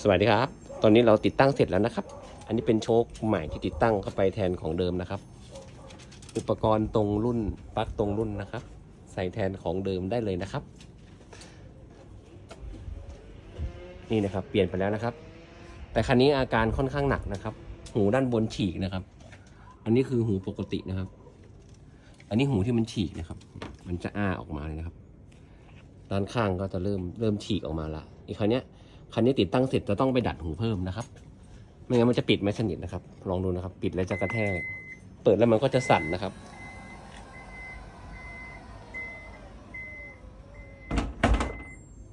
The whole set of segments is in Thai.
สวัสดีครับ ตอนนี้เราติดตั้งเสร็จแล้วนะครับ อันนี้เป็นโชคใหม่ที่ติดตั้งเข้าไปแทนของเดิมนะครับ อุปกรณ์ตรงรุ่นปลั๊กตรงรุ่นนะครับ ใส่แทนของเดิมได้เลยนะครับ นี่นะครับเปลี่ยนไปแล้วนะครับ แต่คันนี้อาการค่อนข้างหนักนะครับ หูด้านบนฉีกนะครับ อันนี้คือหูปกตินะครับ อันนี้หูที่มันฉีกนะครับ มันจะอ้าออกมาเลยนะครับ ด้านข้างก็จะเริ่มเริ่มฉีกออกมาละอีกคันเนี้ย คันนี้ติดตั้งเสร็จจะต้องไปดัดหูเพิ่มนะครับ ไม่งั้นมันจะปิดไม่สนิทนะครับ ลองดูนะครับ ปิดแล้วจะกระแทก เปิดแล้วมันก็จะสั่นนะครับ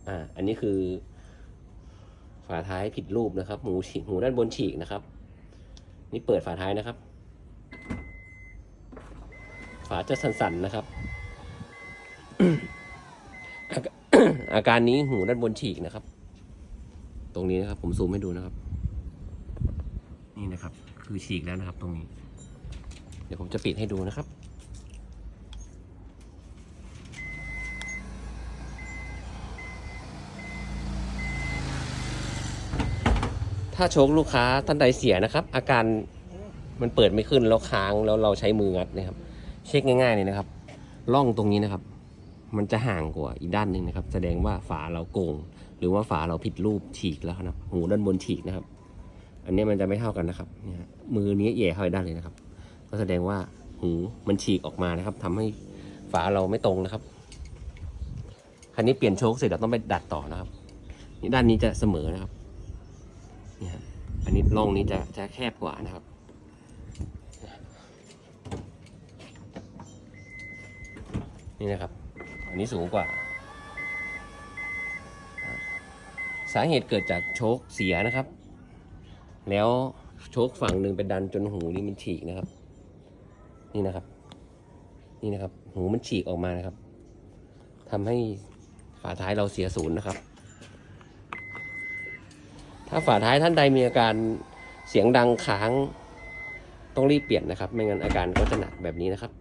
อ่า อันนี้คือ ฝาท้ายผิดรูปนะครับ หูฉีกหูด้านบนฉีกนะครับ นี่เปิดฝาท้ายนะครับ ฝาจะสั่นๆนะครับอาการอาการนี้หูด้านบนฉีกนะครับ ตรงนี้นะครับ ผมซูมให้ดูนะครับ นี่นะครับ คือฉีกแล้วนะครับ ตรงนี้ เดี๋ยวผมจะปิดให้ดูนะครับ ถ้าโชคลูกค้าท่านใดเสียนะครับ อาการมันเปิดไม่ขึ้นแล้วค้างแล้วเราใช้มืองัดนะครับ เช็คง่ายๆเลยนะครับร่องตรงนี้นะครับ มันจะห่างกว่าอีกด้านหนึ่งนะครับ แสดงว่าฝาเราโกง หรือว่าฝาเราผิดรูปฉีกแล้วนะหูด้านบนฉีกนะครับ อันนี้มันจะไม่เท่ากันนะครับเนี่ยมือนี้แย่เข้าไปด้านเลยนะครับ ก็แสดงว่าหูมันฉีกออกมานะครับทำให้ฝาเราไม่ตรงนะครับคันนี้เปลี่ยนโชคเสร็จเราต้องไปดัดต่อนะครับนี่ด้านนี้จะเสมอนะครับเนี่ยฮะอันนี้ร่องนี้จะจะแคบกว่านะครับนี่นะครับ อันนี้สูงกว่า สาเหตุเกิดจากโชคเสียนะครับ แล้วโชคฝั่งหนึ่งเป็นดันจนหูนี่มันฉีกนะครับ นี่นะครับ นี่นะครับ หูมันฉีกออกมานะครับทำให้ฝาท้ายเราเสียศูนย์นะครับ ถ้าฝาท้ายท่านใดมีอาการเสียงดังค้างต้องรีบเปลี่ยนนะครับ ไม่งั้นอาการก็จะหนักแบบนี้นะครับ